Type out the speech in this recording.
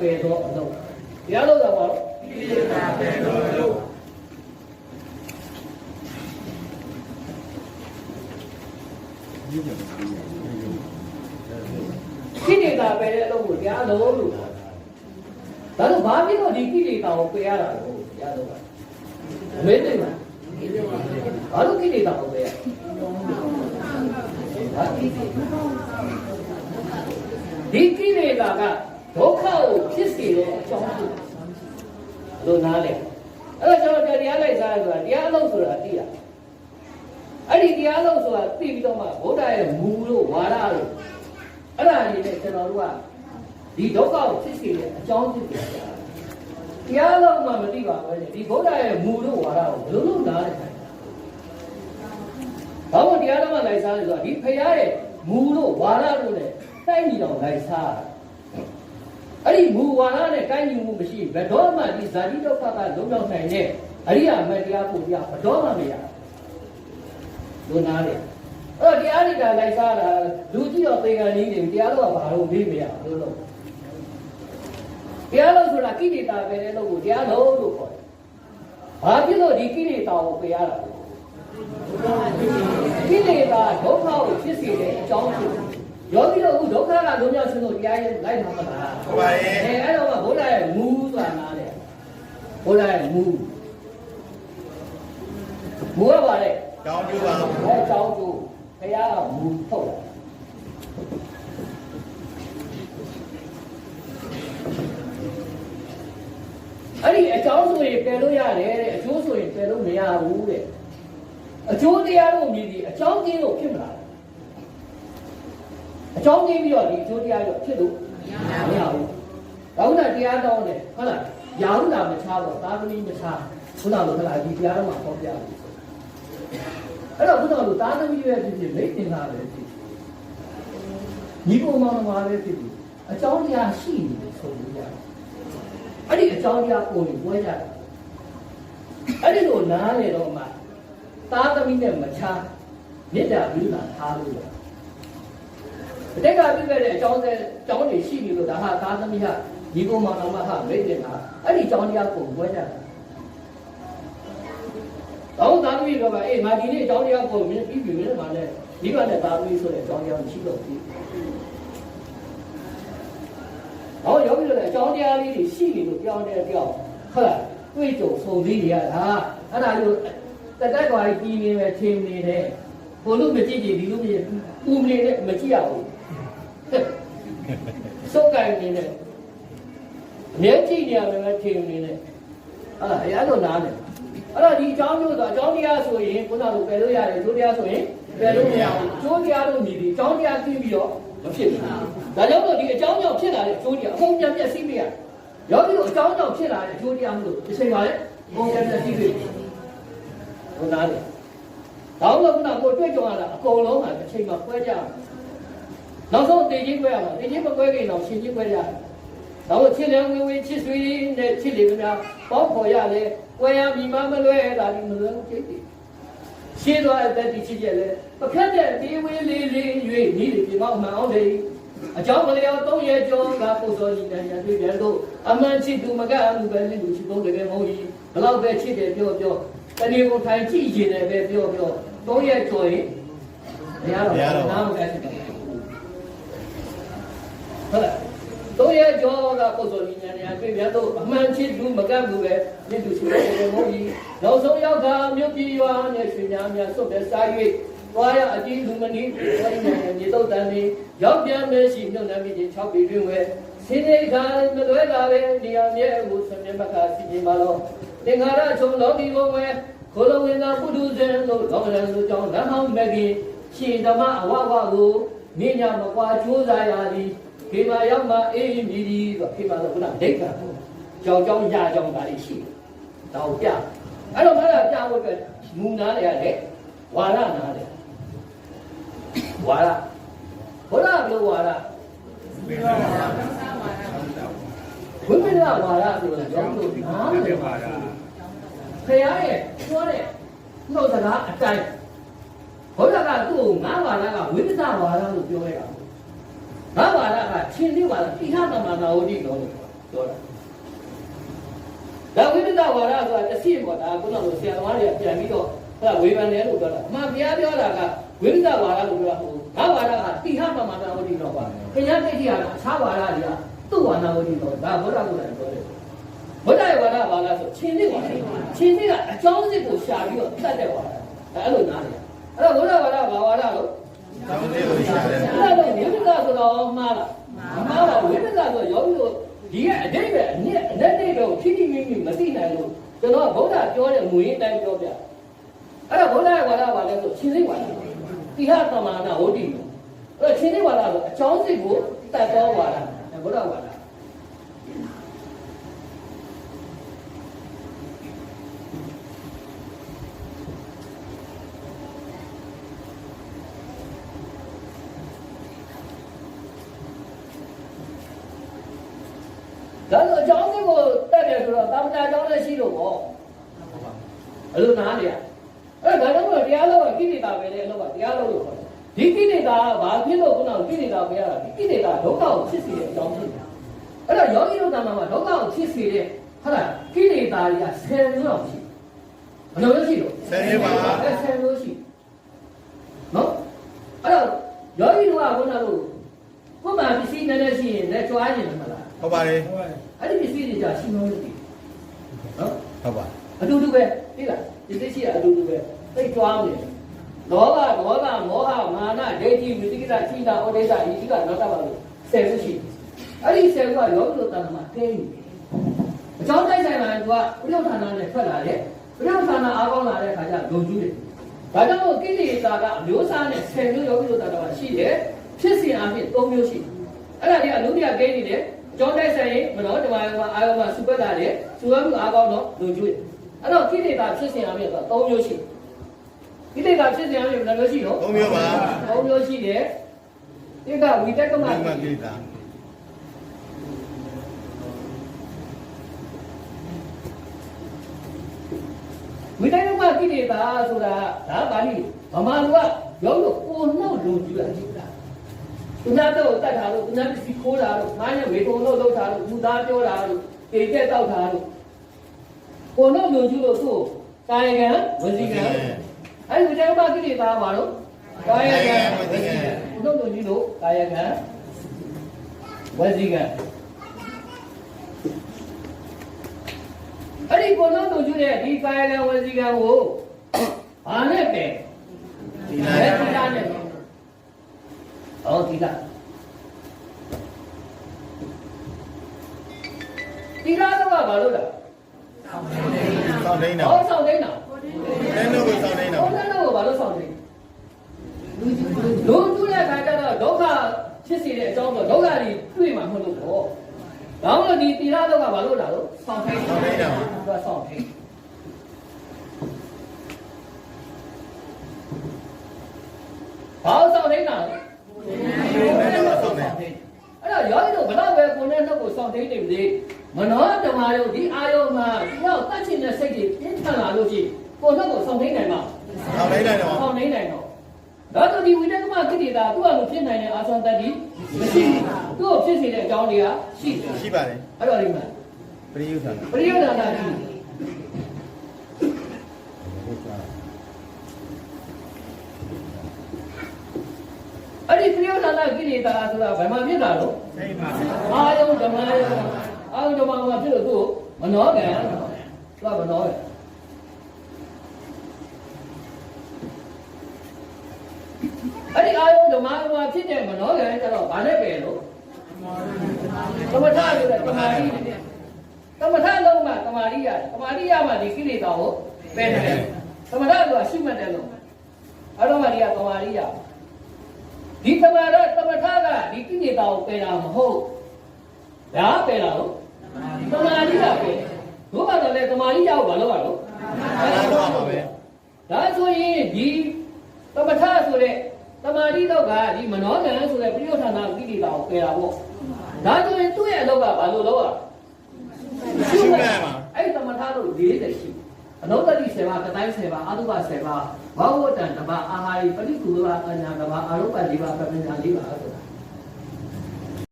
ပယ်သောအလုပ်တရားလို့တော့ပါတော့ကိလေသာပေတော်လို့ကိလေသာပယ်တဲ့အလုပ်ကိုတရားလို့လို့ဒါတော့ဘာဖြစ်လို့ဒီကိလေသာကိုပယ်ရတာလဲတရားလို့ပါမင်းသိလားဘာလို့ကိလေသာကိုပယ်ရဒီကိလေသာက ဒုက္ခကိုဖြစ်စေတဲ့အကြောင်းဖြစ်လို့နားလေအဲ့တော့ကျွန်တော်တရားလိုက်စားရဆိုတာတရားအလုပ်ဆိုတာသိရအဲ့ဒီတရားအလုပ်ဆိုတာသိပြီးတော့မှဘုရားရဲ့မူလို့ဝါဒလို့အဲ့ဒါအနေနဲ့ကျွန်တော်တို့ကဒီဒုက္ခကိုဖြစ်စေတဲ့အကြောင်းဖြစ်တယ်တရားအလုပ်မှမသိပါဘူးလေဒီဘုရားရဲ့မူလို့ဝါဒကိုဘယ်လိုလုပ်နားလဲဘာလို့တရားတော်မှလိုက်စားလဲဆိုတော့ဒီဖရာရဲ့မူလို့ဝါဒလို့နဲ့တိုက်ညီတော်လိုက်စားတာ အဲ့ဒီမူဝါဒနဲ့တိုက်ညီမှုမရှိဘယ်တော့မှဒီဇာတိဒုက္ခကလုံးလောက်နိုင်တဲ့အရိယာမတရားဖို့ပြဘယ်တော့မှမရဘူးလူနာလေအဲ့တော့တရားတွေကလိုက်စားတာလူကြည့်တော့သေကန်ကြီးတွေတရားတော့ဘာလို့မေးမရဘူးလို့တရားလို့ဆိုတာကိလေသာပဲလေလို့ကိုတရားလို့လို့ခေါ်တယ်ဘာဖြစ်လို့ဒီကိလေသာကိုပြရတာလဲကိလေသာဒုက္ခကိုဖြစ်စေတဲ့အကြောင်းဖြစ်တ ယ်ယောဂီတို့အခုဒုက္ခကလုံးဝဆင်းလို့တရားရဲ့လိုက်မှာမလားဟုတ်ပါရဲ့အဲအဲ့တော့ကဘုရားရဲ့မူဆိုတာနားတယ်ဘုရားရဲ့မူမူကပါလေကြောင်းကျူပါအဲအကြောင်းကိုဘုရားကမူထုတ်တာအဲ့ဒီအကြောင်းဆိုရင်ပယ်လို့ရတယ်တဲ့အကျိုးဆိုရင်ပယ်လို့မရဘူးတဲ့အကျိုးတရားလို့မြည်ဒီအကြောင်းကျင်းလို့ဖြစ်မလား အကြောင်းကျင်းပြီးတော့ဒီအကျိုးတရားရောဖြစ်လို့မရဘူးဘာလို့လဲတရားတော်တယ်ဟုတ်လားရာဟုလာမချတော့သာသမီမချခုနကဟုတ်လားဒီတရားတော်မှာဟောပြတယ်အဲ့တော့ခုနကသာသမီရဲ့ဖြစ်ဖြစ်မိတ်တင်တာပဲဖြစ်ညီပုံမောင်မှာပဲဖြစ်ဖြစ်အကြောင်းတရားရှိနေတယ်ဆိုလို့ရတယ်အဲ့ဒီအကြောင်းတရားကိုယ်ကိုပွဲကြတယ်အဲ့ဒီလိုနားလေတော့မှသာသမီနဲ့မချမေတ္တာပြုတာထားလို့ရတယ် အတိတ်ကပြည့်ခဲ့တဲ့အကြောင်းတွေအကြောင်းတွေရှိနေလို့ဒါဟာသာသမီဟာညီကောင်မောင်တော်မဟာမိတ်တင်တာအဲ့ဒီအကြောင်းတရားကိုပွဲကြတယ်တော့သာသမီကပါအေးငါဒီနေ့အကြောင်းတရားကိုမင်းပြီးပြီမင်းကလည်းဒီကနဲ့သာသမီဆိုတဲ့အကြောင်းတရားမရှိတော့ဘူး။ဟောယောဂီတို့လည်းအကြောင်းတရားလေးတွေရှိနေလို့ကြောင်းတဲ့ကြောင်းဟုတ်လားတွေ့ကြုံဆုံသေးနေရတာအဲ့ဒါလို့တတက်ကွာကြီးပြီးနေမယ်ထင်နေတယ်ဘုလို့မကြည့်ကြည့်ဒီလိုမကြည့်ဦးမနေနဲ့မကြည့်ရဘူး စုပ်ကိုင်နေနဲ့မျက်ကြည့်နေရမယ်ထင်နေနဲ့ဟုတ်လားအရာတော့နားတယ်အဲ့တော့ဒီအကြောင်းမျိုးဆိုအကြောင်းတရားဆိုရင်ခုနကလိုပယ်လို့ရတယ်ကျိုးတရားဆိုရင်ပယ်လို့မရဘူးကျိုးတရားလို့မြည်ပြီးအကြောင်းတရားသိပြီးတော့မဖြစ်ဘူးဒါကြောင့်မို့ဒီအကြောင်းကြောင့်ဖြစ်လာတဲ့အကျိုးတရားအကုန်ပြန်ပြည့်စည်ပြရယောဂီတို့အကြောင်းကြောင့်ဖြစ်လာတဲ့အကျိုးတရားမျိုးတစ်ချိန်ပါလေအကုန်ပြန်ပြည့်စည်ပြဟိုနားလေဒါမှမဟုတ်ခုနကကိုတွေ့ကြုံရတာအကုန်လုံးကအချိန်မှာပွဲကြတယ် နောက်ဆုံးတင်ချင်းပွဲရမှာတင်ချင်းမပွဲခင်တော့ရှင်ချင်းပွဲရတယ်ဒါမို့ချစ်လည်းဝေဝေချစ်ဆွေနဲ့ချစ်လေများပေါက်ပေါ်ရလေပွဲရမိမမလွဲတာဒီမလွဲဘူးကြိတ်တယ်ရှင်းသွားတဲ့တည်ချစ်ချက်လေပခက်တဲ့ဒီဝေးလေးလေး၍ဤဒီပြင်မောက်မှန်အောင်လေအကြောင်းမလျော်သုံးရကျော်ကပုစောကြီးနဲ့ရတွေ့ပြန်တော့အမှန်ချစ်သူမကအမှုပဲလူချစ်သုံးတယ်ပဲမဟုတ်ကြီးဘလောက်ပဲချစ်တယ်ပြောပြောတဏီကိုထိုင်ကြည့်ရင်လည်းပဲပြောပြောသုံးရကျော်ရင်မရတော့နားမကချစ်တယ် ဟုတ်လားတို့ရဲ့ကြောကပုဆိုလီညာညာတွေ့ပြန်တော့အမှန်ချစ်သူမကပ်ဘူးပဲမြင့်သူရှိတယ်မဟုတ်ကြီးနောက်ဆုံးရောက်တာမြို့ပြည်ရွာနဲ့ရွှေများများစွတ်တဲ့စား၍သွားရအတီးလူမနီဝိညာဉ်မြေတော့တန်နေရောက်ပြန်မယ်ရှိညွန့်နှမ်းပြီး6ပြည်တွင်ဝဲစင်းနေခါမလွဲတာပဲနေရာမြဲကိုဆွမြမခါစီရင်ပါတော့သင်္ခါရချုံလောကီကိုဝဲခိုးလုံးဝင်သာပုထုဇဉ်လို့လောကရန်လို့ကြောင်းလမ်းဟောင်းမဲ့ခင်ရှင်ဓမ္မအဝဝကိုမိညာမကွာကြိုးစားရသည် ခေမာရောက်မှအေးမြည်သည်ဆိုခေမာဆိုခုနဒိဋ္ဌာကြောင်ကြောင်ရကြောင်ဒါလေးရှိတယ်။ဒါကိုပြ။အဲ့တော့မလားပြဖို့အတွက်မူနာလေရတယ်ဝါရနာလေဝါရဘုရားပြောဝါရဝိပဿနာဝါရဆိုတာကြောင့်လို့နားလေပါတာခရရဲ့ပြောတဲ့နှုတ်စကားအတိုင်းဘုရားကသူ့ကိုငါးဝါရကဝိပဿနာဝါရလို့ပြောလိုက်တာ ငါးဝါရကချင်းလေးဝါရတိဟသမနာဝတိတော်လို့ပြောတာဒါဝိပဿနာဝါဒဆိုတာတစ်စီပေါ့ဒါခုနကဆရာသမားတွေကပြန်ပြီးတော့ဟဲ့ဝေဖန်တယ်လို့ပြောတာအမှန်တရားပြောတာကဝိပဿနာဝါဒလို့ပြောတာဟုတ်ငါဝါဒကတိဟပမာဏဝတိတော့ပါခင်ဗျားသိကြရတာအခြားဝါဒတွေကသူ့ဝါဒဝတိတော့ဒါဘုရားကလည်းပြောတယ်ဘုရားရဲ့ဝါဒဘာလားဆိုချင်းသိပါချင်းသိကအကြောင်းစစ်ကိုရှာပြီးတော့တတ်တဲ့ဝါဒအဲ့လိုနားတယ်အဲ့တော့ဘုရားဝါဒဘာဝါဒလို့ တောင်းလေးကိုရှာတယ်အဲ့ဒါဝိပဿနာဆိုတော့မှားလားမှားပါဝိပဿနာဆိုရောပြီးတော့ဒီကအတိတ်ပဲအနည်းအနည်းတော့ဖြည်းဖြည်းမိမိမသိနိုင်လို့ကျွန်တော်ဗုဒ္ဓပြောတဲ့မူရင်းတိုင်းပြောပြအဲ့ဒါဗုဒ္ဓရဲ့ဝါဒပါလဲဆိုရှင်သိဝါဒတိဟသမာနာဝတ္တိအဲ့တော့ရှင်သိဝါဒဆိုအကြောင်းစစ်ကိုတတ်တော်ဝါဒဗုဒ္ဓဝါဒ ဒါဆိုအကြောင်းစစ်ကိုတတ်တယ်ဆိုတော့တာမတာအကြောင်းလည်းရှိလို့ပေါ့အဲ့လိုနားလေအဲ့ဒါတော့တရားလို့ကိလေသာပဲလေလို့ပါတရားလို့လို့ခေါ်တယ်ဒီကိလေသာကဘာဖြစ်လို့ခုနကကိလေသာပဲရတာဒီကိလေသာဒုက္ခကိုဖြစ်စေတဲ့အကြောင်းဖြစ်တယ်အဲ့တော့ယောဂီတို့တဏ္ဍာမှာဒုက္ခကိုဖြစ်စေတဲ့ဟုတ်လားကိလေသာတွေက10မျိုးလောက်ရှိဘယ်လိုလဲရှိလို့ဆယ်လေးပါအဲ10မျိုးရှိနော်အဲ့တော့ယောဂီတို့ကခုနကလို့ကိုယ်မှာပစ္စည်းနည်းနည်းရှိရင်လည်းကြွားနေတယ်မလား ဟုတ်ပါတယ်အဲ့ဒီပစ္စည်းတွေကြာရှိမလို့ဒီနော်ဟုတ်ပါအတူတူပဲသိလားဒီသိရှိအတူတူပဲသိကြွားနေတယ်လောဘဒေါသမောဟမာနဒိဋ္ဌိဝိသိကိစ္စချိတာဩဒိစ္စဤဒီကနောက်တော့ပါလို့ဆယ်ခုရှိတယ်အဲ့ဒီဆယ်ခုကယောဂလိုတဏ္ဍမှာတင်းနေတယ်အကြောင်းတိုက်ဆိုင်လာရင်သူကပြိဋ္ဌာနာနဲ့ထွက်လာတယ်ပြိဋ္ဌာနာအားကောင်းလာတဲ့အခါကျလုံကျူးတယ်ဒါကြောင့်မို့ကိလေသာကအမျိုးစားနဲ့ဆယ်မျိုးယောဂလိုတဏ္ဍမှာရှိတယ်ဖြစ်စဉ်အဖြစ်၃မျိုးရှိတယ်အဲ့ဒါတွေအလုံးတရားကိန်းနေတယ်အ ကြောင်းတိုက်ဆိုင်ရင်မနောတမယမှာအာယောမှာစုပတ်လာတယ်စုရမှုအားကောင်းတော့လုံကျူးတယ်အဲ့တော့ကိလေသာဖြစ်စဉ်အဖြစ်ဆိုတော့၃မျိုးရှိတယ်ကိလေသာဖြစ်စဉ်အဖြစ်ဘယ်နှမျိုးရှိတော့သုံးမျိုးပါသုံးမျိုးရှိတယ်ဒီကဝိတက်ကမဒီမှာကိတာဝိတက်ကမကိလေသာဆိုတာဒါပါဠိဗမာလူကရောလို့ကိုနှုတ်လူကြည့်တာကြည့်တာ သူနာတော့တတ်တာလို့သူနာပစ္စည်းခိုးတာလို့ငါညဝေထုံလို့လောက်တာလို့သူသားပြောတာလို့တေတက်တောက်တာလို့ကိုနှုတ်လူကြည့်လို့သူ့ကာယကံဝစီကံအဲ့ဒီဝိတက်ကမကိလေသာပါတော့ကာယကံဝစီကံကိုနှုတ်လူကြည့်လို့ကာယကံဝစီကံအဲ့ဒီကိုလုံးတို့ကျွတဲ့ဒီကာယကံဝစီကံကိုဘာနဲ့ပဲဒီဘနာယ်တိလာနဲ့ပဲ ဟောတိလာတိလာတော့ဘာလို့လဲဆောင်းနေတော့ဟောဆောင်နေတာတဲနိုးကိုဆောင်းနေဟောတော့လည်းတော့ဘာလို့ဆောင်နေလူကျွတဲ့ခါကျတော့ဒုက္ခဖြစ်စေတဲ့အကြောင်းတော့ဒုက္ခတွေတွေ့မှာမဟုတ်လို့ပေါ့ဒါမှမဟုတ်ဒီတိလာတော့ဘာလို့လာလို့ဆောင်ထိုင်ဆောင်းနေတော့သူကဆောင်ထိန်ဘာလို့ဆောင်ထိန်တာလဲ တဲနိုးကိုဆောင်းနေ အဲ့တော့ယောဂီတို့ဘလောက်ပဲကိုယ် နဲ့နှုတ်ကိုဆောင်ထိန်နေပြီမနောဓမ္မယုတ်ဒီအာယုံမှာဒီတော့တတ်ချင်တဲ့စိတ်တွေပြင်းထန်လာလို့ရှိရင်ကိုယ်နှုတ်ကိုဆောင်ထိန်နိုင်မှာဆောင်းနေတယ်တော့ဆောင်ထိန်နိုင်တော့ဒါတော့ဒီဝိတ္တကမကိတိတာသူ့အလိုဖြစ်နိုင်တဲ့အာသံတတိမရှိဘူးသူ့ကိုဖြစ်စေတဲ့အကြောင်းတွေကရှိတယ်ရှိပါတယ်အဲ့တော့ဒီမှာပရိယုထာပရိယုဒ္ဓနာရှိတယ် အဲ့ဒီပရိယုဒ္ဓနာကိလေသာဆိုတာဘယ်မှာဖြစ်တာလို့စိတ်ပါအာယုဓမ္မယုအာယုဓမ္မမှာဖြစ်လို့သူ့မနောကံသူကမနောကံအဲ့ဒီအာယုဓမ္မမှာဖြစ်တဲ့မနောကံကျတော့ဗာနဲ့ပဲလို့သမထဆိုတဲ့တမာတိသမထလုံးမှာတမာတိရတယ်တမာတိရမှဒီကိလေသာကိုပယ်တယ်သမထကရှိမှတ်တယ်လို့အဲ့တော့မှဒီကတမာတိရ ဒီတမာရတမထကဒီကိလေသာကိုပယ်တာမဟုတ်ဒါပယ်တာလို့တမာတိကပယ်ဘုရားတော်လည်းတမာတိရောက်ဘာလို့ရလို့အားလုံးပါပဲဒါဆိုရင်ဒီသမထဆိုတဲ့တမာတိတော့ကဒီမနောကံဆိုတဲ့ပြိဋ္ဌာနာကိလေသာကိုပယ်တာပေါ့ဒါဆိုရင်သူ့ရဲ့အလုပ်ကဘာလို့လုပ်ရရှုမှတ်ပါအဲ့သမထတို့40ရှိအနုတ္တိ7ပါးကတိုင်း7ပါးအတုပ7ပါး ဘောဝတ္တံတပါးအာဟာရိပရိကူလအညာတပါးအာရုပ္ပ၄ပါးပပညာ၄ပါးဆိုတာ